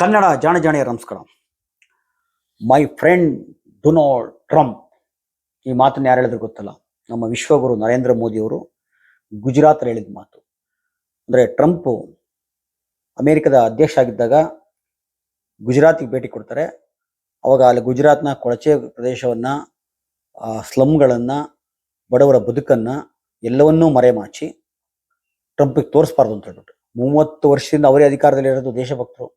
ಕನ್ನಡ ಜಾಣ ಜಾಣಿಯ ನಮಸ್ಕಾರ. My friend Donald Trump ಈ ಮಾತನ್ನು ಯಾರು ಹೇಳಿದ್ರು ಗೊತ್ತಲ್ಲ? ನಮ್ಮ ವಿಶ್ವಗುರು ನರೇಂದ್ರ ಮೋದಿಯವರು ಗುಜರಾತ್ ಹೇಳಿದ ಮಾತು. ಅಂದರೆ ಟ್ರಂಪ್ ಅಮೆರಿಕದ ಅಧ್ಯಕ್ಷ ಆಗಿದ್ದಾಗ ಗುಜರಾತಿಗೆ ಭೇಟಿ ಕೊಡ್ತಾರೆ. ಅವಾಗ ಅಲ್ಲಿ ಗುಜರಾತ್ನ ಕೊಳಚೆ ಪ್ರದೇಶವನ್ನ ಸ್ಲಮ್ಗಳನ್ನು, ಬಡವರ ಬದುಕನ್ನು ಎಲ್ಲವನ್ನೂ ಮರೆಮಾಚಿ ಟ್ರಂಪಿಗೆ ತೋರಿಸ್ಬಾರ್ದು ಅಂತ ಹೇಳ್ಬಿಟ್ಟು. ಮೂವತ್ತು ವರ್ಷದಿಂದ ಅವರೇ ಅಧಿಕಾರದಲ್ಲಿ ಇರೋದು ದೇಶಭಕ್ತರು.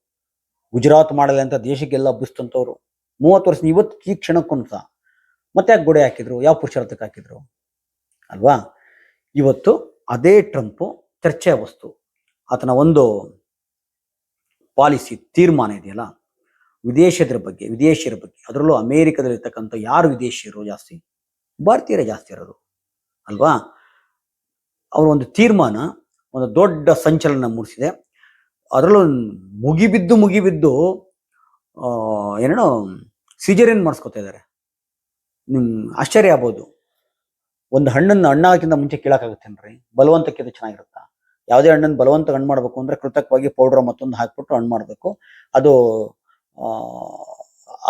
ಗುಜರಾತ್ ಮಾಡಲಿ ಅಂತ ದೇಶಕ್ಕೆಲ್ಲ ಹಬ್ಬಿಸ್ತಂಥವ್ರು ಮೂವತ್ತು ವರ್ಷ ಇವತ್ತು ಈ ಕ್ಷಣಕ್ಕೂ ಸಹ ಮತ್ತೆ ಯಾಕೆ ಗೋಡೆ ಹಾಕಿದ್ರು? ಯಾವ ಪುರುಷಾರ್ಥಕ್ಕೆ ಹಾಕಿದ್ರು? ಅಲ್ವಾ? ಇವತ್ತು ಅದೇ ಟ್ರಂಪ್ ಚರ್ಚೆ ವಸ್ತು. ಆತನ ಒಂದು ಪಾಲಿಸಿ ತೀರ್ಮಾನ ಇದೆಯಲ್ಲ ವಿದೇಶದ್ರ ಬಗ್ಗೆ, ವಿದೇಶಿಯರ ಬಗ್ಗೆ. ಅದರಲ್ಲೂ ಅಮೇರಿಕದಲ್ಲಿರ್ತಕ್ಕಂಥ ಯಾರು ವಿದೇಶಿಯರು ಜಾಸ್ತಿ? ಭಾರತೀಯರೇ ಜಾಸ್ತಿ ಇರೋದು. ಅಲ್ವಾ? ಅವರ ಒಂದು ತೀರ್ಮಾನ ಒಂದು ದೊಡ್ಡ ಸಂಚಲನ ಮೂಡಿಸಿದೆ. ಅದರಲ್ಲೂ ಮುಗಿಬಿದ್ದು ಮುಗಿಬಿದ್ದು ಏನೇನೋ ಸಿಜರಿಯನ್ ಮಾಡಿಸ್ಕೊತಾ ಇದ್ದಾರೆ ನಿಮ್ ಆಶ್ಚರ್ಯ ಆಗ್ಬೋದು. ಒಂದು ಹಣ್ಣನ್ನು ಹಣ್ಣಾಕಿಂತ ಮುಂಚೆ ಕೀಳಕ್ಕಾಗುತ್ತೇನ್ರಿ? ಬಲವಂತಕ್ಕಿಂತ ಚೆನ್ನಾಗಿರುತ್ತಾ? ಯಾವುದೇ ಹಣ್ಣನ್ನು ಬಲವಂತ ಹಣ್ಣು ಮಾಡಬೇಕು ಅಂದ್ರೆ ಕೃತಕವಾಗಿ ಪೌಡರ್ ಮತ್ತೊಂದು ಹಾಕ್ಬಿಟ್ಟು ಹಣ್ಣು ಮಾಡಬೇಕು. ಅದು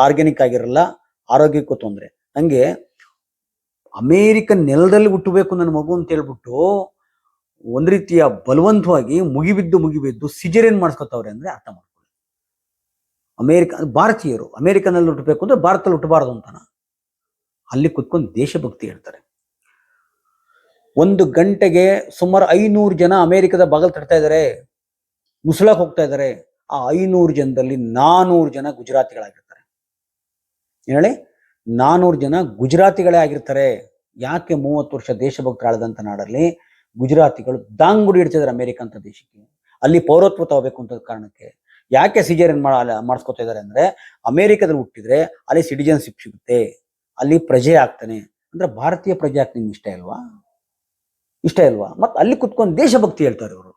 ಆರ್ಗ್ಯಾನಿಕ್ ಆಗಿರಲ್ಲ, ಆರೋಗ್ಯಕ್ಕೂ ತೊಂದರೆ. ಹಂಗೆ ಅಮೇರಿಕನ್ ನೆಲದಲ್ಲಿ ಹುಟ್ಟಬೇಕು ನನ್ನ ಮಗು ಅಂತ ಹೇಳ್ಬಿಟ್ಟು ಒಂದ್ ರೀತಿಯ ಬಲವಂತವಾಗಿ ಮುಗಿಬಿದ್ದು ಮುಗಿಬಿದ್ದು ಸಿಜರಿಯನ್ ಮಾಡಿಸ್ಕೊತಾವ್ರೆ ಅಂದ್ರೆ ಅರ್ಥ ಮಾಡ್ಕೊಳ್ಳಿ. ಅಮೇರಿಕ, ಭಾರತೀಯರು ಅಮೇರಿಕನಲ್ಲಿ ಹುಟ್ಟಬೇಕು ಅಂದ್ರೆ ಭಾರತದಲ್ಲಿ ಹುಟ್ಟಬಾರದು ಅಂತಾನ. ಅಲ್ಲಿ ಕುತ್ಕೊಂಡು ದೇಶಭಕ್ತಿ ಹೇಳ್ತಾರೆ. ಒಂದು ಗಂಟೆಗೆ ಸುಮಾರು ಐನೂರು ಜನ ಅಮೇರಿಕದ ಬಾಗಲ್ ತಡ್ತಾ ಇದ್ದಾರೆ ಮುಸುಳಕ್ ಹೋಗ್ತಾ ಇದ್ದಾರೆ ಆ ಐನೂರು ಜನದಲ್ಲಿ ನಾನೂರು ಜನ ಗುಜರಾತಿಗಳಾಗಿರ್ತಾರೆ. ಹೇಳಿ? ನಾನೂರು ಜನ ಗುಜರಾತಿಗಳೇ ಆಗಿರ್ತಾರೆ. ಯಾಕೆ ಮೂವತ್ತು ವರ್ಷ ದೇಶಭಕ್ತರು ಆಳದಂತ ನಾಡಲ್ಲಿ? ಗುಜರಾತಿಗಳು ದಾಂಗುಡಿ ಇಡ್ತಿದ್ದಾರೆ ಅಮೆರಿಕ ಅಂತ ದೇಶಕ್ಕೆ ಅಲ್ಲಿ ಪೌರತ್ವ ತಗೋಬೇಕು ಅಂತ ಕಾರಣಕ್ಕೆ ಯಾಕೆ ಸಿಜರಿಯನ್ ಮಾಡಿಸ್ಕೊತಾ ಇದ್ದಾರೆ ಅಂದ್ರೆ ಅಮೆರಿಕದಲ್ಲಿ ಹುಟ್ಟಿದ್ರೆ ಅಲ್ಲಿ ಸಿಟಿಜನ್ಶಿಪ್ ಸಿಗುತ್ತೆ. ಅಲ್ಲಿ ಪ್ರಜೆ ಆಗ್ತಾನೆ. ಅಂದ್ರೆ ಭಾರತೀಯ ಪ್ರಜೆ ಆಗ್ತಾನೆ ನಿಮ್ಗೆ ಇಷ್ಟ ಇಲ್ವಾ? ಇಷ್ಟ ಇಲ್ವಾ? ಮತ್ತೆ ಅಲ್ಲಿ ಕುತ್ಕೊಂಡು ದೇಶಭಕ್ತಿ ಹೇಳ್ತಾರೆ ಇವರು.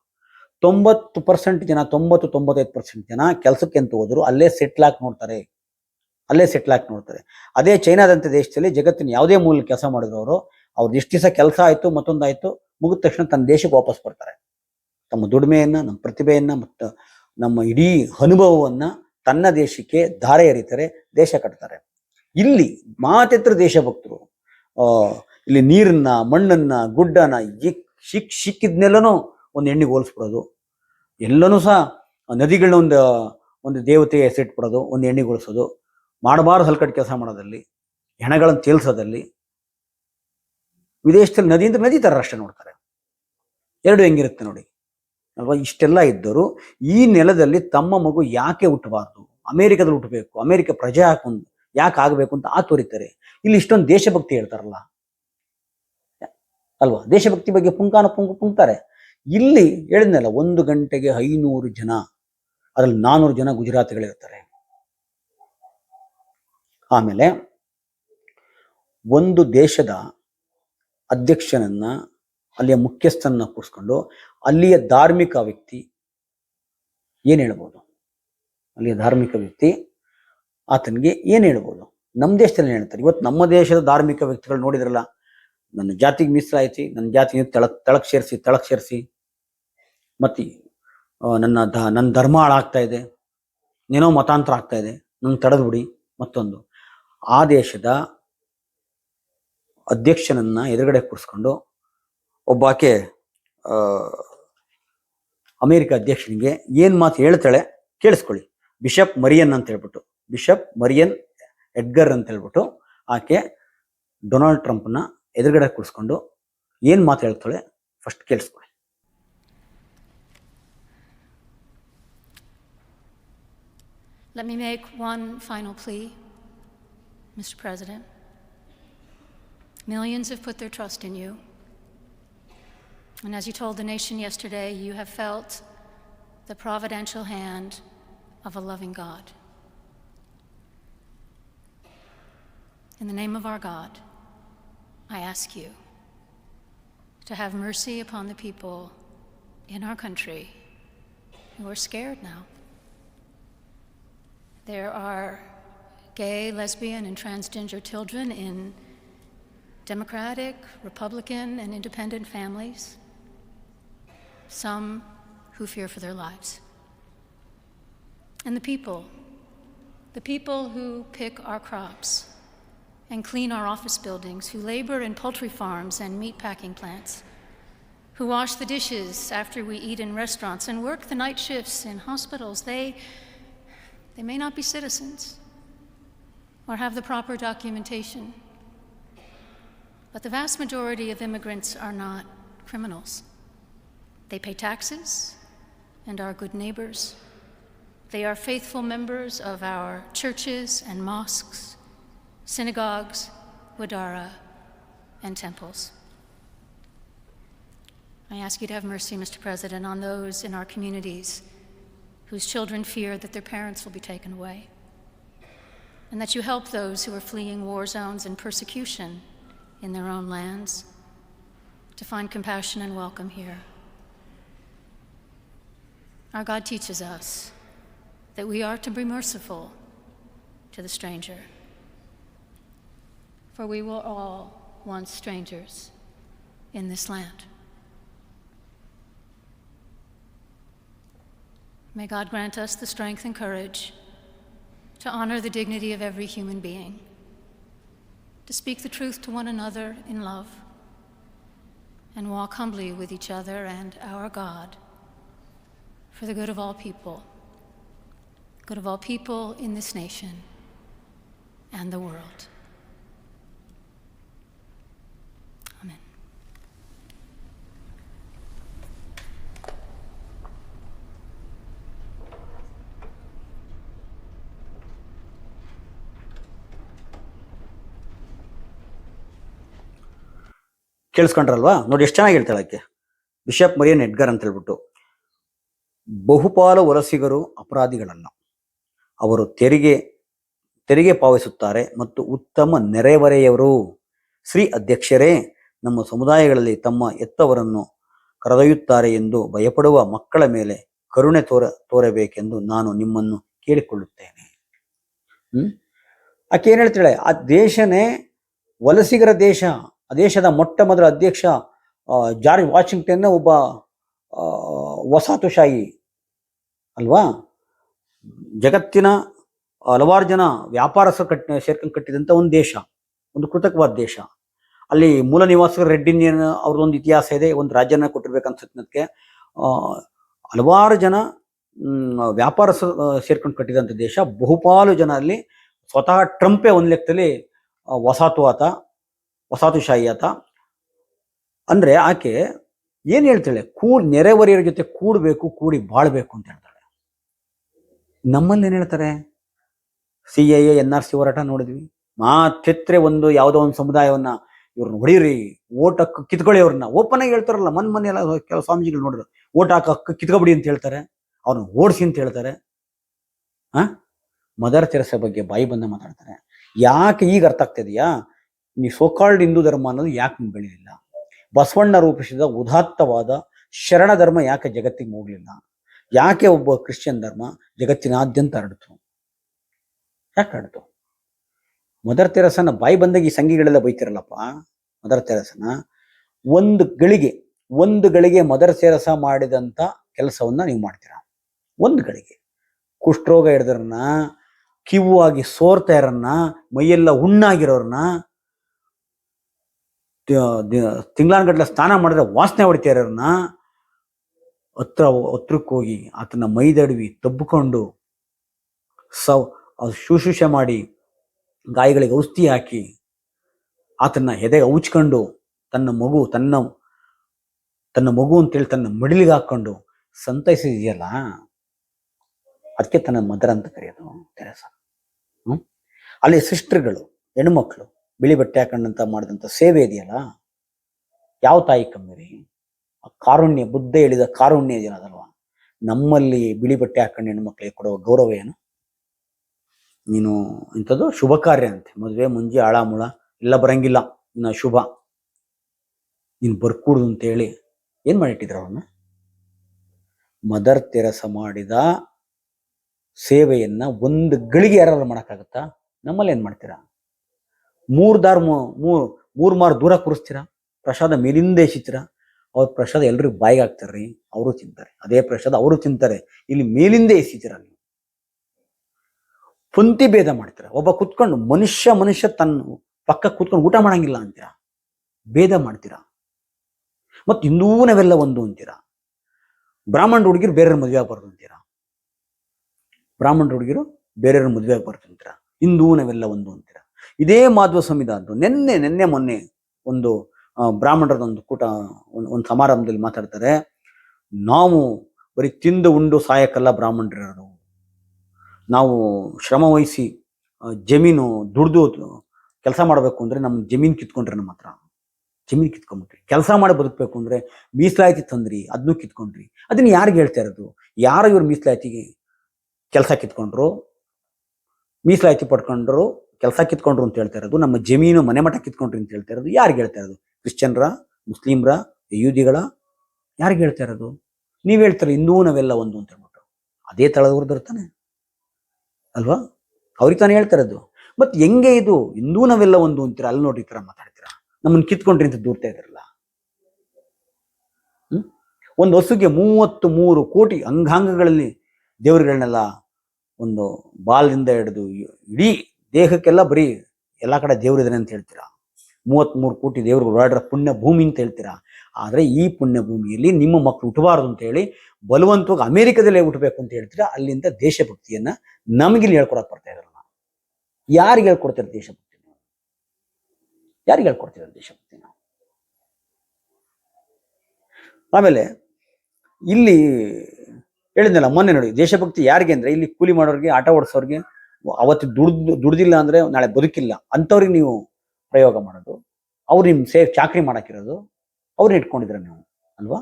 ತೊಂಬತ್ತು ಪರ್ಸೆಂಟ್ ಜನ, ತೊಂಬತ್ತು ತೊಂಬತ್ತೈದು ಪರ್ಸೆಂಟ್ ಜನ ಕೆಲಸಕ್ಕೆ ಅಂತ ಹೋದ್ರು ಅಲ್ಲೇ ಸೆಟ್ಲ್ ಹಾಕಿ ನೋಡ್ತಾರೆ. ಅಲ್ಲೇ ಸೆಟ್ಲ್ ಹಾಕಿ ನೋಡ್ತಾರೆ. ಅದೇ ಚೈನಾದಂತ ದೇಶದಲ್ಲಿ ಜಗತ್ತಿನ ಯಾವುದೇ ಮೂಲ ಕೆಲಸ ಮಾಡಿದ್ರು ಅವರು ಅವ್ರದ್ದು ಎಷ್ಟು ದಿವಸ ಕೆಲಸ ಆಯ್ತು ಮತ್ತೊಂದಾಯ್ತು ಮುಗಿದ ತಕ್ಷಣ ತನ್ನ ದೇಶಕ್ಕೆ ವಾಪಸ್ ಬರ್ತಾರೆ. ತಮ್ಮ ದುಡಿಮೆಯನ್ನ, ನಮ್ಮ ಪ್ರತಿಭೆಯನ್ನ ಮತ್ತು ನಮ್ಮ ಇಡೀ ಅನುಭವವನ್ನ ತನ್ನ ದೇಶಕ್ಕೆ ಧಾರೆ ಎರಿತಾರೆ, ದೇಶ ಕಟ್ತಾರೆ. ಇಲ್ಲಿ ಮಾತೆತ್ರ ದೇಶಭಕ್ತರು ಇಲ್ಲಿ ನೀರನ್ನ, ಮಣ್ಣನ್ನ ಗುಡ್ಡನ ಸಿಕ್ ಸಿಕ್ಕಿದ್ನೆಲ್ಲನೂ ಒಂದು ಎಣ್ಣೆಗೆ ಹೋಲಿಸ್ಬಿಡೋದು. ಎಲ್ಲನೂ ಸಹ ನದಿಗಳನ್ನ ಒಂದು ಒಂದು ದೇವತೆ ಹೆಸರಿಟ್ಬಿಡೋದು, ಒಂದು ಎಣ್ಣೆಗೊಳಿಸೋದು ಮಾಡಬಾರ್ದು ಹಲ್ಕಟ್ಟು ಕೆಲಸ ಮಾಡೋದಲ್ಲಿ ಹೆಣಗಳನ್ನು ತೇಲ್ಸೋದಲ್ಲಿ ವಿದೇಶದಲ್ಲಿ ನದಿ ಅಂದ್ರೆ ನದಿ ತರ ಅಷ್ಟೇ ನೋಡ್ತಾರೆ. ಎರಡು ಹೆಂಗಿರುತ್ತೆ ನೋಡಿ. ಅಲ್ವಾ? ಇಷ್ಟೆಲ್ಲ ಇದ್ದರು ಈ ನೆಲದಲ್ಲಿ ತಮ್ಮ ಮಗು ಯಾಕೆ ಹುಟ್ಟಬಾರ್ದು? ಅಮೆರಿಕದಲ್ಲಿ ಹುಟ್ಟಬೇಕು, ಅಮೇರಿಕ ಪ್ರಜೆ ಹಾಕೊಂಡು ಯಾಕೆ ಆಗಬೇಕು ಅಂತ ಆ ತೋರಿತಾರೆ ಇಲ್ಲಿ ಇಷ್ಟೊಂದು ದೇಶಭಕ್ತಿ ಹೇಳ್ತಾರಲ್ಲ. ಅಲ್ವಾ? ದೇಶಭಕ್ತಿ ಬಗ್ಗೆ ಪುಂಕಾನ ಪುಂಕು ಪುಂಕ್ತಾರೆ. ಇಲ್ಲಿ ಹೇಳಿದ್ನಲ್ಲ, ಒಂದು ಗಂಟೆಗೆ ಐನೂರು ಜನ, ಅದ್ರಲ್ಲಿ ನಾನೂರು ಜನ ಗುಜರಾತಿಗಳಿರ್ತಾರೆ. ಆಮೇಲೆ ಒಂದು ದೇಶದ ಅಧ್ಯಕ್ಷನನ್ನ, ಅಲ್ಲಿಯ ಮುಖ್ಯಸ್ಥನನ್ನ ಕೂರಿಸ್ಕೊಂಡು ಅಲ್ಲಿಯ ಧಾರ್ಮಿಕ ವ್ಯಕ್ತಿ ಏನು ಹೇಳ್ಬೋದು? ಅಲ್ಲಿಯ ಧಾರ್ಮಿಕ ವ್ಯಕ್ತಿ ಆತನಿಗೆ ಏನು ಹೇಳ್ಬೋದು? ನಮ್ಮ ದೇಶದಲ್ಲಿ ಹೇಳ್ತಾರೆ? ಇವತ್ತು ನಮ್ಮ ದೇಶದ ಧಾರ್ಮಿಕ ವ್ಯಕ್ತಿಗಳು ನೋಡಿದ್ರಲ್ಲ, ನನ್ನ ಜಾತಿಗೆ ಮೀಸಲಾಯ್ತಿ ನನ್ನ ಜಾತಿ ತಳಕ್ ತಳಕ್ ಸೇರಿಸಿ ತಳಕ್ ಸೇರಿಸಿ. ಮತ್ತೆ ನನ್ನ ಧ ನನ್ನ ಧರ್ಮ ಹಾಳಾಗ್ತಾ ಇದೆ. ಏನೋ ಮತಾಂತರ ಆಗ್ತಾ ಇದೆ. ನನ್ನ ತಡೆದ್ಬಿಡಿ. ಮತ್ತೊಂದು, ಆ ದೇಶದ ಅಧ್ಯಕ್ಷನನ್ನ ಎದುರುಗಡೆ ಕೂರಿಸ್ಕೊಂಡು ಒಬ್ಬಾಕೆ ಅಮೆರಿಕ ಅಧ್ಯಕ್ಷನಿಗೆ ಏನು ಮಾತು ಹೇಳ್ತಾಳೆ ಕೇಳಿಸ್ಕೊಳ್ಳಿ ಬಿಷಪ್ ಮರಿಯನ್ ಅಂತ ಹೇಳ್ಬಿಟ್ಟು ಬಿಷಪ್ ಮರಿಯನ್ ಎಡ್ಗರ್ ಅಂತ ಹೇಳ್ಬಿಟ್ಟು ಆಕೆ ಡೊನಾಲ್ಡ್ ಟ್ರಂಪ್ನ ಎದುರುಗಡೆ ಕೂರಿಸ್ಕೊಂಡು ಏನು ಮಾತು ಹೇಳ್ತಾಳೆ ಫಸ್ಟ್ ಕೇಳಿಸ್ಕೊಳ್ಳಿ Let me make one final plea, Mr. President. Millions have put their trust in you. And as you told the nation yesterday, you have felt the providential hand of a loving God. In the name of our God, I ask you to have mercy upon the people in our country who are scared now. There are gay, lesbian, and transgender children in Democratic, Republican, and independent families, some who fear for their lives. And the people, the people who pick our crops and clean our office buildings, who labor in poultry farms and meat packing plants, who wash the dishes after we eat in restaurants and work the night shifts in hospitals, they, they may not be citizens or have the proper documentation. But the vast majority of immigrants are not criminals. They pay taxes and are good neighbors. They are faithful members of our churches and mosques, synagogues, wadara, and temples. I ask you to have mercy, Mr. President, on those in our communities whose children fear that their parents will be taken away, and that you help those who are fleeing war zones and persecution in their own lands to find compassion and welcome here. Our God teaches us that we are to be merciful to the stranger, for we were all once strangers in this land. May God grant us the strength and courage to honor the dignity of every human being, to speak the truth to one another in love, and walk humbly with each other and our God for the good of all people, good of all people in this nation and the world. ಕೇಳಿಸ್ಕೊಂಡ್ರಲ್ವಾ? ನೋಡಿ ಎಷ್ಟು ಚೆನ್ನಾಗಿ ಹೇಳ್ತಾಳೆ ಆಕೆ. Bishop ಮರಿಯನ್ Edgar ಅಂತ ಹೇಳ್ಬಿಟ್ಟು. ಬಹುಪಾಲು ವಲಸಿಗರು ಅಪರಾಧಿಗಳಲ್ಲ ಅವರು ತೆರಿಗೆ ತೆರಿಗೆ ಪಾವತಿಸುತ್ತಾರೆ ಮತ್ತು ಉತ್ತಮ ನೆರೆಹೊರೆಯವರು. ಶ್ರೀ ಅಧ್ಯಕ್ಷರೇ, ನಮ್ಮ ಸಮುದಾಯಗಳಲ್ಲಿ ತಮ್ಮ ಎತ್ತವರನ್ನು ಕರೆದೊಯ್ಯುತ್ತಾರೆ ಎಂದು ಭಯಪಡುವ ಮಕ್ಕಳ ಮೇಲೆ ಕರುಣೆ ತೋರ, ತೋರಬೇಕೆಂದು ನಾನು ನಿಮ್ಮನ್ನು ಕೇಳಿಕೊಳ್ಳುತ್ತೇನೆ. ಹ್ಮ್? ಆಕೆ ಏನ್ ಹೇಳ್ತಾಳೆ? ಆ ದೇಶನೇ ವಲಸಿಗರ ದೇಶ. ದೇಶದ ಮೊಟ್ಟ ಮೊದಲ ಅಧ್ಯಕ್ಷ ಜಾರ್ಜ್ ವಾಷಿಂಗ್ಟನ್ ಒಬ್ಬ ವಸಾತುಶಾಹಿ ಅಲ್ವಾ? ಜಗತ್ತಿನ ಹಲವಾರು ಜನ ವ್ಯಾಪಾರ ಕಟ್ ಸೇರ್ಕೊಂಡು ಕಟ್ಟಿದಂಥ ಒಂದು ದೇಶ ಒಂದು ಕೃತಕವಾದ ದೇಶ. ಅಲ್ಲಿ ಮೂಲ ನಿವಾಸಿಗರು ರೆಡ್ ಇಂಡಿಯನ್ ಅವ್ರದ್ದೊಂದು ಇತಿಹಾಸ ಇದೆ ಒಂದು ರಾಜ್ಯನ ಕೊಟ್ಟಿರ್ಬೇಕು ಅನ್ಸುತ್ತೆ ನನಗೆ ಆ, ಹಲವಾರು ಜನ ವ್ಯಾಪಾರ ಸೇರ್ಕೊಂಡು ಕಟ್ಟಿದಂಥ ದೇಶ. ಬಹುಪಾಲು ಜನ ಅಲ್ಲಿ ಸ್ವತಃ ಟ್ರಂಪೇ ಒಂದು ಲೆಕ್ಕದಲ್ಲಿ ವಸಾತು ಆತ ವಸಾಹತುಶಾಹಿ ಆತ ಅಂದ್ರೆ ಆಕೆ ಏನ್ ಹೇಳ್ತಾಳೆ? ಕೂ ನೆರೆಹೊರೆಯರ ಜೊತೆ ಕೂಡಬೇಕು, ಕೂಡಿ ಬಾಳ್ಬೇಕು ಅಂತ ಹೇಳ್ತಾಳೆ. ನಮ್ಮಲ್ಲಿ ಏನ್ ಹೇಳ್ತಾರೆ? C A N R C ಹೋರಾಟ ನೋಡಿದ್ವಿ. ಮಾತೆತ್ರೆ ಒಂದು ಯಾವುದೋ ಒಂದು ಸಮುದಾಯವನ್ನ ಇವ್ರನ್ನ ಹೊಡೀರಿ, ಓಟ್ ಹಕ್ಕು ಕಿತ್ಕೊಳ್ಳಿ ಅವ್ರನ್ನ. ಓಪನ್ ಆಗಿ ಹೇಳ್ತಾರಲ್ಲ, ಮನ್ ಮನೆ ಎಲ್ಲ ಕೆಲವು ಸ್ವಾಮೀಜಿಗಳು ನೋಡಿದ್ರು. ಓಟ್ ಹಾಕ ಹಕ್ಕು ಕಿತ್ಕೊಬಿಡಿ ಅಂತ ಹೇಳ್ತಾರೆ. ಅವ್ರನ್ನ ಓಡಿಸಿ ಅಂತ ಹೇಳ್ತಾರೆ. ಆ? ಮದರ್ ತೆರಸ ಬಗ್ಗೆ ಬಾಯಿ ಬಂದ ಮಾತಾಡ್ತಾರೆ. ಯಾಕೆ ಈಗ ಅರ್ಥ ಆಗ್ತಿದೆಯಾ ಈ ಸೋಕಾಲ್ಡ್ ಹಿಂದೂ ಧರ್ಮ ಅನ್ನೋದು ಯಾಕೆ ಬೆಳೆಯಲಿಲ್ಲ ಬಸವಣ್ಣ ರೂಪಿಸಿದ ಉದಾತ್ತವಾದ ಶರಣ ಧರ್ಮ ಯಾಕೆ ಜಗತ್ತಿಗೆ ಹೋಗ್ಲಿಲ್ಲ? ಯಾಕೆ ಒಬ್ಬ ಕ್ರಿಶ್ಚಿಯನ್ ಧರ್ಮ ಜಗತ್ತಿನಾದ್ಯಂತ ಹರಡ್ತು? ಯಾಕೆ ಹರಡ್ತು? ಮದರ್ ತೆರಸನ ಬಾಯಿ ಬಂದಾಗ ಈ ಸಂಘಿಗಳೆಲ್ಲ ಬೈತಿರಲ್ಲಪ್ಪ, ಮದರ್ ತೆರಸನ? ಒಂದು ಗಳಿಗೆ ಒಂದು ಗಳಿಗೆ ಮದರ್ ತೆರಸ ಮಾಡಿದಂಥ ಕೆಲಸವನ್ನ ನೀವು ಮಾಡ್ತೀರಾ? ಒಂದು ಗಳಿಗೆ. ಕುಷ್ಠರೋಗ ಹಿಡಿದ್ರನ್ನ ಕಿವು ಆಗಿ ಸೋರ್ತಾ ಇರೋರ್ನ, ಮೈಯೆಲ್ಲ ಹುಣ್ಣಾಗಿರೋರ್ನ ತಿಂಗಳಾನ್ಗಟ್ಲೆ ಸ್ನಾನ ಮಾಡಿದ್ರೆ ವಾಸನೆ ಹೊಡಿತಾರನ್ನ ಹತ್ರ ಹತ್ರಕ್ಕೆ ಹೋಗಿ ಆತನ ಮೈದಡವಿ ತಬ್ಬಿಕೊಂಡು ಸವ್ ಶುಶ್ರೂಷೆ ಮಾಡಿ ಗಾಯಿಗಳಿಗೆ ಔಷಧಿ ಹಾಕಿ ಆತನ ಎದೆ ಔಚ್ಕೊಂಡು ತನ್ನ ಮಗು, ತನ್ನ ತನ್ನ ಮಗು ಅಂತೇಳಿ ತನ್ನ ಮಡಿಲಿಗೆ ಹಾಕೊಂಡು ಸಂತೈಸಿದೆಯಲ್ಲ? ಅದಕ್ಕೆ ತನ್ನ ಮದರ್ ಅಂತ ಕರೆಯೋದು, ತೆರಸ. ಹ್ಮ್? ಅಲ್ಲಿ ಸಿಸ್ಟರ್ಗಳು, ಹೆಣ್ಮಕ್ಳು ಬಿಳಿ ಬಟ್ಟೆ ಹಾಕೊಂಡಂತ ಮಾಡಿದಂಥ ಸೇವೆ ಇದೆಯಲ್ಲ? ಯಾವ ತಾಯಿ ಕಮ್ಮಿ ರೀ ಆ ಕಾರುಣ್ಯ, ಬುದ್ಧ ಹೇಳಿದ ಕಾರುಣ್ಯ ಇದೆಯಲ್ಲ ನಮ್ಮಲ್ಲಿ ಬಿಳಿ ಬಟ್ಟೆ ಹಾಕೊಂಡು ಹೆಣ್ಮಕ್ಳಿಗೆ ಕೊಡುವ ಗೌರವ ಏನು? ನೀನು ಇಂಥದ್ದು ಶುಭ ಕಾರ್ಯ ಅಂತೆ. ಮದುವೆ, ಮುಂಜಿ, ಆಳ, ಮುಳ ಎಲ್ಲ ಬರಂಗಿಲ್ಲ. ಇನ್ನ ಶುಭ. ನೀನು ಬರ್ಕೂಡ್ದು ಅಂತ ಹೇಳಿ ಏನ್ ಮಾಡಿಟ್ಟಿದ್ರ ಅವನ್ನ ಮದರ್ ತೆರಸ ಮಾಡಿದ ಸೇವೆಯನ್ನ ಒಂದು ಗಳಿಗೆ ಯಾರು ಮಾಡಕ್ಕಾಗತ್ತಾ? ನಮ್ಮಲ್ಲಿ ಏನು ಮಾಡ್ತೀರಾ? ಮೂರ್ ದಾರ್ ಮೂರು ಮೂರ್ ದೂರ ಕೂರಿಸ್ತೀರಾ? ಪ್ರಸಾದ ಮೇಲಿಂದ ಎಸಿತೀರಾ? ಅವ್ರ ಪ್ರಸಾದ ಎಲ್ರಿಗೂ ಬಾಯಿಗೆ ಹಾಕ್ತಾರ್ರಿ, ಅವರು ತಿಂತಾರೆ. ಅದೇ ಪ್ರಸಾದ ಅವರು ತಿಂತಾರೆ. ಇಲ್ಲಿ ಮೇಲಿಂದ ಎಸಿತೀರ ನೀವು? ಪಂಕ್ತಿ ಭೇದ ಮಾಡ್ತೀರಾ? ಒಬ್ಬ ಕುತ್ಕೊಂಡು ಮನುಷ್ಯ ಮನುಷ್ಯ ತನ್ನ ಪಕ್ಕ ಕುತ್ಕೊಂಡು ಊಟ ಮಾಡಂಗಿಲ್ಲ ಅಂತೀರಾ? ಭೇದ ಮಾಡ್ತೀರಾ? ಮತ್ತು ಹಿಂದೂ ನಾವೆಲ್ಲ ಒಂದು ಅಂತೀರಾ? ಬ್ರಾಹ್ಮಣ ಹುಡುಗಿರು ಬೇರೆಯವ್ರ ಮದುವೆ ಆಗ್ಬಾರ್ದು ಅಂತೀರಾ? ಬ್ರಾಹ್ಮಣ ಹುಡುಗಿರು ಬೇರೆಯವ್ರ ಮದುವೆ ಆಗಬಾರ್ದು ಅಂತೀರಾ? ಹಿಂದೂ ನಾವೆಲ್ಲ ಒಂದು ಅಂತೀರಾ? ಇದೇ ಮಾಧ್ವ ಸಂವಿಧಾನದ್ದು ನಿನ್ನೆ ನಿನ್ನೆ ಮೊನ್ನೆ ಒಂದು ಬ್ರಾಹ್ಮಣರದೊಂದು ಕೂಟ ಒಂದು ಸಮಾರಂಭದಲ್ಲಿ ಮಾತಾಡ್ತಾರೆ. ನಾವು ಬರೀ ತಿಂದು ಉಂಡು ಸಾಯಕ್ಕಲ್ಲ ಬ್ರಾಹ್ಮಣರಿರೋದು ನಾವು ಶ್ರಮ ವಹಿಸಿ ಜಮೀನು ದುಡ್ದು ಕೆಲಸ ಮಾಡಬೇಕು ಅಂದ್ರೆ ನಮ್ಮ ಜಮೀನು ಕಿತ್ಕೊಂಡ್ರೆ ನಮ್ಮ ಹತ್ರ. ಜಮೀನು ಕಿತ್ಕೊಂಡ್ಬಿಟ್ರಿ. ಕೆಲಸ ಮಾಡಿ ಬದುಕಬೇಕು ಅಂದ್ರೆ ಮೀಸಲಾಯಿತಿ ತಂದ್ರಿ ಅದನ್ನು ಕಿತ್ಕೊಂಡ್ರಿ. ಅದನ್ನ ಯಾರಿಗೆ ಹೇಳ್ತಾ ಇರೋದು? ಯಾರು ಇವರು ಮೀಸಲಾತಿಗೆ ಕೆಲಸ ಕಿತ್ಕೊಂಡ್ರು ಮೀಸಲಾಯಿತಿ ಪಡ್ಕೊಂಡ್ರು ಕೆಲಸ ಕಿತ್ಕೊಂಡ್ರು ಅಂತ ಹೇಳ್ತಾ ಇರೋದು, ನಮ್ಮ ಜಮೀನು ಮನೆ ಮಠ ಕಿತ್ಕೊಂಡ್ರು ಅಂತ ಹೇಳ್ತಾ ಇರೋದು, ಯಾರಿಗೆ ಹೇಳ್ತಾ ಇರೋದು? ಕ್ರಿಶ್ಚಿಯನ್ರ, ಮುಸ್ಲಿಮ್ರ ಯೂದಿಗಳ ಯಾರಿಗೆ ಹೇಳ್ತಾ ಇರೋದು? ನೀವು ಹೇಳ್ತಾರೆ ಹಿಂದೂ ನಾವೆಲ್ಲ ಒಂದು ಅಂತ ಹೇಳ್ಬಿಟ್ಟು ಅದೇ ತಳದವ್ರದ್ದು ತಾನೆ ಅಲ್ವಾ? ಅವ್ರಿಗೆ ತಾನೇ ಹೇಳ್ತಾ ಇರೋದು. ಮತ್ ಹೆಂಗೆ ಇದು? ಹಿಂದೂ ನಾವೆಲ್ಲ ಒಂದು ಅಂತೀರ? ಅಲ್ಲಿ ನೋಡಿ ಈ ತರ ಮಾತಾಡ್ತೀರಾ? ನಮ್ಮನ್ನ ಕಿತ್ಕೊಂಡ್ರಿ ಅಂತ ದೂರ್ತಾ ಇದ್ರಲ್ಲ. ಒಂದು ಹಸುಗೆ ಮೂವತ್ತು ಮೂರು ಕೋಟಿ ಅಂಗಾಂಗಗಳಲ್ಲಿ ದೇವರುಗಳನ್ನೆಲ್ಲ ಒಂದು ಬಾಲ್ದಿಂದ ಹಿಡಿದು ಇಡೀ ದೇಹಕ್ಕೆಲ್ಲ ಬರೀ ಎಲ್ಲಾ ಕಡೆ ದೇವ್ರಿದಾನೆ ಅಂತ ಹೇಳ್ತೀರಾ? ಮೂವತ್ಮೂರು ಕೋಟಿ ದೇವರು ಓಡಾಡ್ರ ಪುಣ್ಯ ಭೂಮಿ ಅಂತ ಹೇಳ್ತೀರಾ? ಆದ್ರೆ ಈ ಪುಣ್ಯ ಭೂಮಿಯಲ್ಲಿ ನಿಮ್ಮ ಮಕ್ಕಳು ಹುಟ್ಟಬಾರದು ಅಂತ ಹೇಳಿ ಬಲವಂತವಾಗಿ ಅಮೆರಿಕದಲ್ಲೇ ಹುಟ್ಟಬೇಕು ಅಂತ ಹೇಳ್ತೀರಾ? ಅಲ್ಲಿಂದ ದೇಶಭಕ್ತಿಯನ್ನ ನಮಗಿಲ್ಲಿ ಹೇಳ್ಕೊಡಕ್ ಬರ್ತಾ ಇರಲ್ಲ. ಯಾರಿಗೆ ಹೇಳ್ಕೊಡ್ತೀರ ದೇಶಭಕ್ತಿ ಯಾರಿಗೆ ಹೇಳ್ಕೊಡ್ತೀರ ದೇಶಭಕ್ತಿನ ಆಮೇಲೆ ಇಲ್ಲಿ ಹೇಳಿದ್ನಲ್ಲ ಮೊನ್ನೆ ನೋಡಿ, ದೇಶಭಕ್ತಿ ಯಾರಿಗೆ ಅಂದ್ರೆ ಇಲ್ಲಿ ಕೂಲಿ ಮಾಡೋರಿಗೆ, ಆಟ ಓಡಿಸೋರಿಗೆ ಅವತ್ತು ದುಡ್ದು, ದುಡ್ದಿಲ್ಲ ಅಂದ್ರೆ ನಾಳೆ ಬದುಕಿಲ್ಲ. ಅಂಥವ್ರಿಗೆ ನೀವು ಪ್ರಯೋಗ ಮಾಡೋದು. ಅವ್ರು ನಿಮ್ ಸೇಫ್ ಚಾಕ್ರಿ ಮಾಡಾಕಿರೋದು ಅವ್ರನ್ನ ಇಟ್ಕೊಂಡಿದ್ರ ನೀವು, ಅಲ್ವಾ?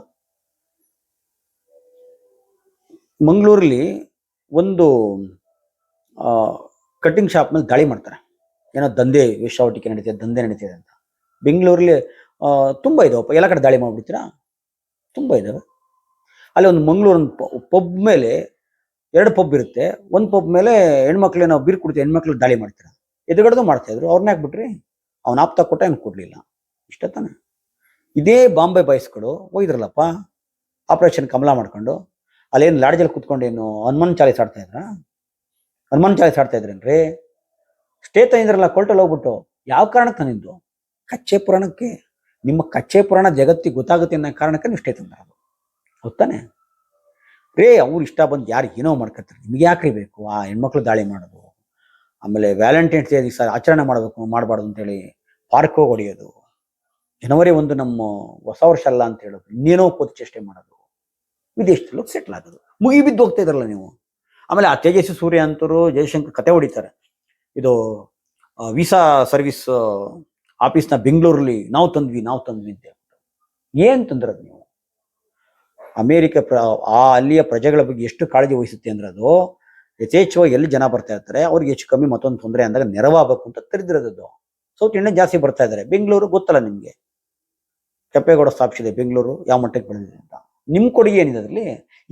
ಮಂಗಳೂರಲ್ಲಿ ಒಂದು ಕಟ್ಟಿಂಗ್ ಶಾಪ್ ಮೇಲೆ ದಾಳಿ ಮಾಡ್ತಾರೆ. ಏನೋ ದಂಧೆ ವೇಶ್ಯಾವಟಿಕೆ ನಡೀತಿದೆ, ದಂಧೆ ನಡೀತಿದೆ ಅಂತ. ಬೆಂಗಳೂರಲ್ಲಿ ತುಂಬ ಇದಾವಪ್ಪ ಎಲ್ಲ ಕಡೆ ದಾಳಿ ಮಾಡಿಬಿಡ್ತೀರಾ? ತುಂಬಾ ಇದಾವೆ. ಅಲ್ಲಿ ಒಂದು ಮಂಗಳೂರು ಪಬ್ ಮೇಲೆ ಎರಡು ಪಬ್ ಇರುತ್ತೆ. ಒಂದು ಪಬ್ ಮೇಲೆ ಹೆಣ್ಮಕ್ಳು ನಾವು ಬೀರ್ ಕುಡ್ತೀವಿ ಹೆಣ್ಮಕ್ಳು ದಾಳಿ ಮಾಡ್ತಾರೆ? ಎದುರುಗಡೆದು ಮಾಡ್ತಾ ಇದ್ರು. ಅವ್ರನ್ನ ಹಾಕ್ಬಿಟ್ರಿ ಅವ್ನ ಆಪ್ತ ಕೊಟ್ಟ ಏನು ಕೊಡ್ಲಿಲ್ಲ. ಇಷ್ಟ ತಾನೆ. ಇದೇ ಬಾಂಬೆ ಬಾಯ್ಸ್ಗಳು ಹೋಗಿದ್ರಲ್ಲಪ್ಪ ಆಪರೇಷನ್ ಕಮಲ ಮಾಡ್ಕೊಂಡು ಅಲ್ಲೇನು ಲಾಡ್ಜಲ್ಲಿ ಏನು ಹನುಮಾನ್ ಚಾಲೀಸ್ ಆಡ್ತಾ ಇದ್ರ? ಹನುಮಾನ್ ಚಾಲೀಸ್ ಆಡ್ತಾ ಇದ್ರೇನ್ರಿ? ಸ್ಟೇ ತಂದಿದ್ರಲ್ಲ ಕೊಲ್ಟಲ್ಲಿ ಹೋಗ್ಬಿಟ್ಟು. ಯಾವ ಕಾರಣಕ್ಕೆ ತಂದಿದ್ದು? ಕಚ್ಚೆ ಪುರಾಣಕ್ಕೆ. ನಿಮ್ಮ ಕಚ್ಚೆ ಪುರಾಣ ಜಗತ್ತಿಗೆ ಗೊತ್ತಾಗುತ್ತೆ ಅನ್ನೋ ಕಾರಣಕ್ಕೆ ನೀವು ಸ್ಟೇ ತಂದಿರೋದು. ಹೌದಾನೆ ರೇ, ಅವ್ರು ಇಷ್ಟ ಬಂದು ಯಾರು ಏನೋ ಮಾಡ್ಕೊತಾರೆ ನಿಮ್ಗೆ ಯಾಕ್ರಿ ಬೇಕು? ಆ ಹೆಣ್ಮಕ್ಳು ದಾಳಿ ಮಾಡೋದು. ಆಮೇಲೆ ವ್ಯಾಲೆಂಟೈನ್ಸ್ ಡೇ ದಿವಸ ಆಚರಣೆ ಮಾಡಬೇಕು, ಮಾಡಬಾರ್ದು ಅಂತೇಳಿ ಪಾರ್ಕ್ ಹೋಗಿ ಹೊಡೆಯೋದು. ಜನವರಿ ಒಂದು ನಮ್ಮ ಹೊಸ ವರ್ಷ ಅಲ್ಲ ಅಂತ ಹೇಳೋದು. ಇನ್ನೇನೋ ಕೂತು ಚೇಷ್ಟೆ ಮಾಡೋದು. ವಿದೇಶದಲ್ಲಿ ಸೆಟ್ಲ್ ಆಗೋದು. ಮುಗಿ ಬಿದ್ದು ಹೋಗ್ತಾ ಇದ್ರಲ್ಲ ನೀವು. ಆಮೇಲೆ ಆ ತೇಜಸ್ವಿ ಸೂರ್ಯ ಅಂತರು ಜಯಶಂಕರ್ ಕತೆ ಹೊಡಿತಾರೆ. ಇದು ವೀಸಾ ಸರ್ವಿಸ್ ಆಫೀಸ್ನ ಬೆಂಗಳೂರಲ್ಲಿ ನಾವು ತಂದ್ವಿ ನಾವು ತಂದ್ವಿ ಅಂತ ಹೇಳ್ಬಿಟ್ಟು. ಏನ್ ತಂದ್ರದು ನೀವು? ಅಮೇರಿಕ ಪ್ರ, ಆ ಅಲ್ಲಿಯ ಪ್ರಜೆಗಳ ಬಗ್ಗೆ ಎಷ್ಟು ಕಾಳಜಿ ವಹಿಸುತ್ತೆ ಅಂದ್ರೆ ಅದು ಯಥೇಚ್ಛವಾಗಿ ಎಲ್ಲಿ ಜನ ಬರ್ತಾ ಇರ್ತಾರೆ, ಅವ್ರಿಗೆ ಹೆಚ್ಚು ಕಮ್ಮಿ ಮತ್ತೊಂದು ತೊಂದರೆ ಅಂದಾಗ ನೆರವಾಗಬೇಕು ಅಂತ ತೆರೆದಿರೋದು ಸೌತ್ ಇಂಡಿಯನ್ ಜಾಸ್ತಿ ಬರ್ತಾ ಇದ್ದಾರೆ ಬೆಂಗಳೂರು ಗೊತ್ತಲ್ಲ ನಿಮಗೆ? ಕೆಂಪೇಗೌಡ ಸ್ಥಾಪಿಸಿದೆ ಬೆಂಗಳೂರು ಯಾವ ಮಟ್ಟಕ್ಕೆ ಬಂದಿದೆ ಅಂತ. ನಿಮ್ಮ ಕೊಡುಗೆ ಏನಿದೆ ಅದರಲ್ಲಿ?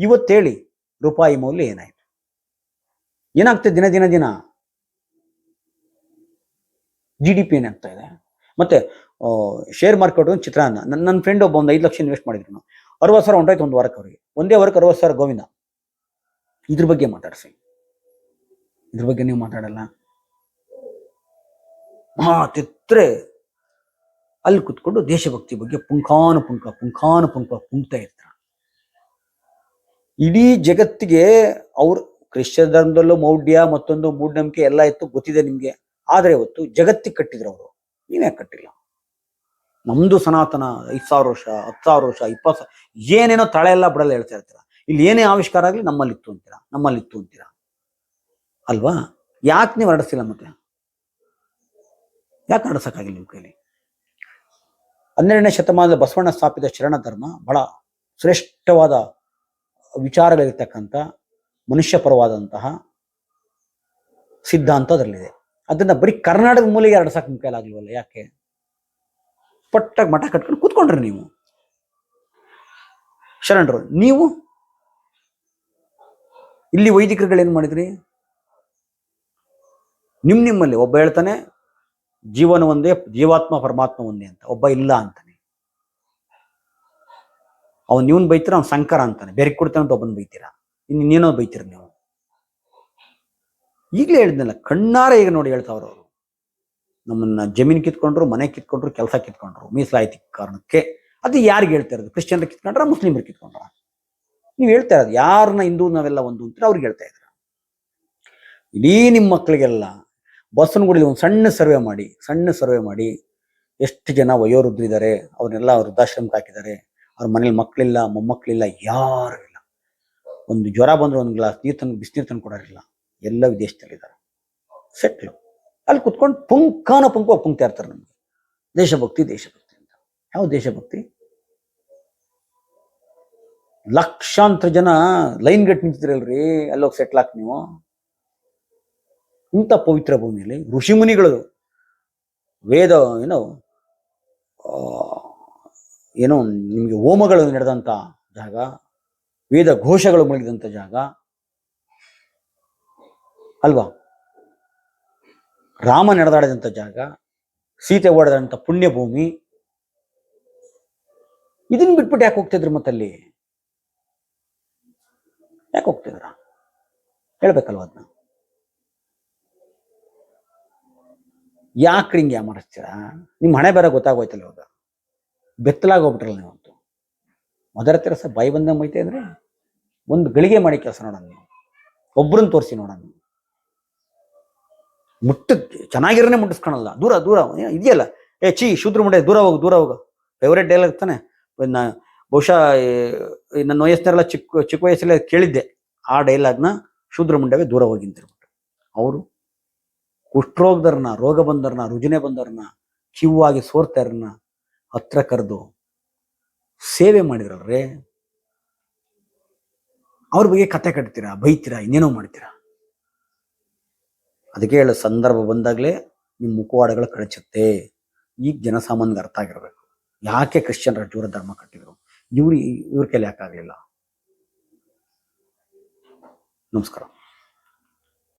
ಇವತ್ತೇಳಿ ರೂಪಾಯಿ ಮೌಲ್ಯ ಏನಾಯ್ತು? ಏನಾಗ್ತದೆ ದಿನ ದಿನ ದಿನ? ಜಿ ಡಿ ಪಿ ಏನಾಗ್ತಾ ಇದೆ? ಮತ್ತೆ ಶೇರ್ ಮಾರ್ಕೆಟ್ ಒಂದು ಚಿತ್ರಾನ್ನ. ನನ್ನ ನನ್ನ ಫ್ರೆಂಡ್ ಒಬ್ಬ ಒಂದು ಐದು ಲಕ್ಷ ಇನ್ವೆಸ್ಟ್ ಮಾಡಿದ್ರು. ಅರವತ್ತು ಸಾವಿರ ಹೊಂಟಾಯ್ತು ಒಂದು ವಾರಕ್ಕೆ ಅವರಿಗೆ. ಒಂದೇ ವಾರಕ್ಕೆ ಅರವತ್ತು ಸಾವಿರ ಗೋವಿಂದ. ಇದ್ರ ಬಗ್ಗೆ ಮಾತಾಡ್ಸಿ. ಇದ್ರ ಬಗ್ಗೆ ನೀವು ಮಾತಾಡಲ್ಲ. ಮಾತಿದ್ರೆ ಅಲ್ಲಿ ಕುತ್ಕೊಂಡು ದೇಶಭಕ್ತಿ ಬಗ್ಗೆ ಪುಂಖಾನು ಪುಂಖ ಪುಂಖಾನು ಪುಂಖ ಪುಂಕ್ತಾ ಇರ್ತಾರೆ ಇಡೀ ಜಗತ್ತಿಗೆ ಅವ್ರು ಕ್ರಿಶ್ಚಿಯನ್ ಧರ್ಮದಲ್ಲೂ ಮೌಢ್ಯ, ಮತ್ತೊಂದು ಮೂಢನಂಬಿಕೆ ಎಲ್ಲ ಇತ್ತು, ಗೊತ್ತಿದೆ ನಿಮ್ಗೆ. ಆದ್ರೆ ಇವತ್ತು ಜಗತ್ತಿಗೆ ಕಟ್ಟಿದ್ರು ಅವರು. ನೀವ್ಯಾಕೆ ಕಟ್ಟಿಲ್ಲ? ನಮ್ದು ಸನಾತನ ಐದ್ ಸಾವಿರ ವರ್ಷ, ಹತ್ತು ಸಾವಿರ ವರ್ಷ, ಇಪ್ಪತ್ತು ಏನೇನೋ ತಳೆ ಎಲ್ಲ ಬಿಡಲ್ಲ ಹೇಳ್ತಾ ಇರ್ತೀರ. ಇಲ್ಲಿ ಏನೇ ಆವಿಷ್ಕಾರ ಆಗಲಿ ನಮ್ಮಲ್ಲಿ ಇತ್ತು ಅಂತೀರಾ ನಮ್ಮಲ್ಲಿ ಅಂತೀರಾ. ಅಲ್ವಾ? ಯಾಕೆ ನೀವು ಹರಡಿಸಿಲ್ಲ ಮತ್ತೆ? ಯಾಕೆ ಹರಡ್ಸಕ್ಕಾಗಿಲ್ಲ ನಿಮ್ಮ ಕೈಲಿ? ಹನ್ನೆರಡನೇ ಶತಮಾನದ ಬಸವಣ್ಣ ಸ್ಥಾಪಿತ ಶರಣ ಧರ್ಮ ಬಹಳ ಶ್ರೇಷ್ಠವಾದ ವಿಚಾರಗಳಿರ್ತಕ್ಕಂಥ ಮನುಷ್ಯ ಪರವಾದಂತಹ ಸಿದ್ಧಾಂತ ಅದರಲ್ಲಿದೆ ಅದನ್ನ ಬರೀ ಕರ್ನಾಟಕದ ಮೂಲೆಗೆ ಹರಡ್ಸಕ್ ನಿಮ್ಮ ಕೈಲಾಗ್ಲಿವಲ್ಲ ಯಾಕೆ? ಪಟ್ಟಾಗಿ ಮಠ ಕಟ್ಕೊಂಡು ಕೂತ್ಕೊಂಡ್ರಿ ನೀವು. ಶರಣರು, ನೀವು ಇಲ್ಲಿ ವೈದಿಕರುಗಳು ಏನ್ ಮಾಡಿದ್ರಿ? ನಿಮ್ಮ ನಿಮ್ಮಲ್ಲಿ ಒಬ್ಬ ಹೇಳ್ತಾನೆ, ಜೀವನ ಒಂದೇ, ಜೀವಾತ್ಮ ಪರಮಾತ್ಮ ಒಂದೇ ಅಂತ. ಒಬ್ಬ ಇಲ್ಲ ಅಂತಾನೆ. ಅವ್ನು ಇವನ್ ಬೈತೀರ, ಅವ್ನು ಸಂಕರ ಅಂತಾನೆ. ಬೇರೆ ಕೊಡ್ತಾನೆ ಅಂತ ಒಬ್ಬನ್ ಬೈತೀರ. ಇನ್ನು ಇನ್ನೇನೋ ಬೈತೀರ ನೀವು. ಈಗಲೇ ಹೇಳಿದ್ನಲ್ಲ, ಕಣ್ಣಾರೆ ಈಗ ನೋಡಿ ಹೇಳ್ತಾವ್ರು ನಮ್ಮನ್ನ ಜಮೀನು ಕಿತ್ಕೊಂಡ್ರು, ಮನೆ ಕಿತ್ಕೊಂಡ್ರು, ಕೆಲಸ ಕಿತ್ಕೊಂಡ್ರು ಮೀಸಲಾಯಿತಿ ಕಾರಣಕ್ಕೆ ಅದು ಯಾರಿಗೆ ಹೇಳ್ತಾ ಇರೋದು? ಕ್ರಿಶ್ಚಿಯನ್ರು ಕಿತ್ಕೊಂಡ್ರ, ಮುಸ್ಲಿಮರು ಕಿತ್ಕೊಂಡ್ರ? ನೀವು ಹೇಳ್ತಾ ಇರೋದು ಯಾರನ್ನ ಹಿಂದೂ ನಾವೆಲ್ಲ ಒಂದು ಅಂತ ಅವ್ರಿಗೆ ಹೇಳ್ತಾ ಇದ್ರು ಇಡೀ ನಿಮ್ಮ ಮಕ್ಕಳಿಗೆಲ್ಲ ಬಸ್ಸನ್ಗುಡಿಲಿ ಒಂದು ಸಣ್ಣ ಸರ್ವೆ ಮಾಡಿ, ಸಣ್ಣ ಸರ್ವೆ ಮಾಡಿ ಎಷ್ಟು ಜನ ವಯೋವೃದ್ಧರಿದ್ದಾರೆ ಅವ್ರನ್ನೆಲ್ಲ ವೃದ್ಧಾಶ್ರಮಕ್ಕೆ ಹಾಕಿದ್ದಾರೆ, ಅವ್ರ ಮನೇಲಿ ಮಕ್ಕಳಿಲ್ಲ ಮೊಮ್ಮಕ್ಕಳಿಲ್ಲ ಯಾರು ಇಲ್ಲ. ಒಂದು ಜ್ವರ ಬಂದ್ರೆ ಒಂದು ಗ್ಲಾಸ್ ನೀರು ತಂದು ಬಿಸಿನೀರು ತಂದು ಕೊಡೋರಿಲ್ಲ. ಎಲ್ಲ ವಿದೇಶದಲ್ಲಿದ್ದಾರೆ. ಸೆಟ್ಲು ಅಲ್ಲಿ ಕುತ್ಕೊಂಡು ಪುಂಕಾನ ಪುಂಕ ಪುಂಕ್ತಾ ಇರ್ತಾರೆ ನಮಗೆ. ದೇಶಭಕ್ತಿ ದೇಶಭಕ್ತಿ ಅಂತ. ಯಾವ ದೇಶಭಕ್ತಿ? ಲಕ್ಷಾಂತರ ಜನ ಲೈನ್ ಗಟ್ ನಿಂತಿದ್ರಲ್ರಿ ಅಲ್ಲೋಗಿ ಹಾಕಿ ನೀವು. ಇಂಥ ಪವಿತ್ರ ಭೂಮಿಯಲ್ಲಿ ಋಷಿಮುನಿಗಳು ವೇದ, ಏನೋ ಏನೋ ನಿಮಗೆ ಹೋಮಗಳು ನಡೆದಂಥ ಜಾಗ, ವೇದ ಘೋಷಗಳು ಮುಳುಗಿದಂಥ ಜಾಗ. ಅಲ್ವಾ? ರಾಮ ನಡೆದಾಡಿದಂಥ ಜಾಗ, ಸೀತೆ ಓಡಾಡಿದಂಥ ಪುಣ್ಯಭೂಮಿ. ಇದನ್ನ ಬಿಟ್ಬಿಟ್ಟು ಯಾಕೆ ಹೋಗ್ತಿದ್ರು ಮತ್ತಲ್ಲಿ? ಯಾಕೆ ಹೋಗ್ತಿದ್ರ ಹೇಳ್ಬೇಕಲ್ವ ಅದನ್ನ ಯಾಕೆ ಹಿಂಗೆ ಮಾಡಿಸ್ತೀರಾ ನಿಮ್ಮ ಹಣೆ ಬೇರೆ ಗೊತ್ತಾಗೋಯ್ತಲ್ಲ ಇವಾಗ. ಬೆತ್ತಲಾಗಿ ಹೋಗ್ಬಿಟ್ರಲ್ಲ ನೀವಂತೂ ಮೊದಲ ತಿರಸ ಬಾಯಿ ಬಂದಂಗೆ ಮೈತೆ ಅಂದ್ರೆ, ಒಂದು ಗಳಿಗೆ ಮಾಡಿ ಕೆಲಸ ನೋಡೋಣ ನೀವು. ಒಬ್ರನ್ನ ತೋರಿಸಿ ನೋಡೋಣ ನೀವು. ಮುಟ್ಟ, ಚೆನ್ನಾಗಿರೋನೆ ಮುಟ್ಟಿಸ್ಕೊಳಲ್ಲ. ದೂರ ದೂರ ಇದೆಯಲ್ಲ? ಏ ಚಿ ಶೂದ್ರ ಮುಂಡೆ, ದೂರ ಹೋಗು ದೂರ ಹೋಗು. ಫೇವ್ರೇಟ್ ಡೈಲಾಗ್ ತಾನೆ? ನಾ ಬಹುಶಃ ನನ್ನ ವಯಸ್ಸಿನೆಲ್ಲ ಚಿಕ್ಕ ಚಿಕ್ಕ ವಯಸ್ಸಲ್ಲೇ ಕೇಳಿದ್ದೆ ಆ ಡೈಲಾಗ್ನ ಶೂದ್ರ ಮುಂಡವೇ ದೂರ ಹೋಗಿ ಅಂತಿರ್ಬಿಟ್ಟು ಅವರು ಕುಷ್ಠರೋಗದರ್ನ ರೋಗ ಬಂದರ್ನ ರುಜಿನೆ ಬಂದರ್ನ ಕಿವ್ವಾಗಿ ಸೋರ್ತಾರನ್ನ ಹತ್ರ ಕರೆದು ಸೇವೆ ಮಾಡಿರಲ್ರೇ ಅವ್ರ ಬಗ್ಗೆ ಕತೆ ಕಟ್ತೀರಾ? ಬೈತೀರಾ? ಇನ್ನೇನೋ ಮಾಡ್ತೀರಾ? ಅದಕ್ಕೆ ಹೇಳೋ, ಸಂದರ್ಭ ಬಂದಾಗಲೇ ನಿಮ್ಮ ಮುಖವಾಡಗಳು ಕಳಚುತ್ತೆ. ಈಗ ಜನಸಾಮಾನ್ಯಗೆ ಅರ್ಥ ಆಗಿರಬೇಕು. ಯಾಕೆ ಕ್ರಿಶ್ಚಿಯನ್ ಜೂರ ಧರ್ಮ ಕಟ್ಟಿದ್ರು? ಇವ್ರು ಇವ್ರ ಕೈಲಿ ಯಾಕಾಗಲಿಲ್ಲ? ನಮಸ್ಕಾರ.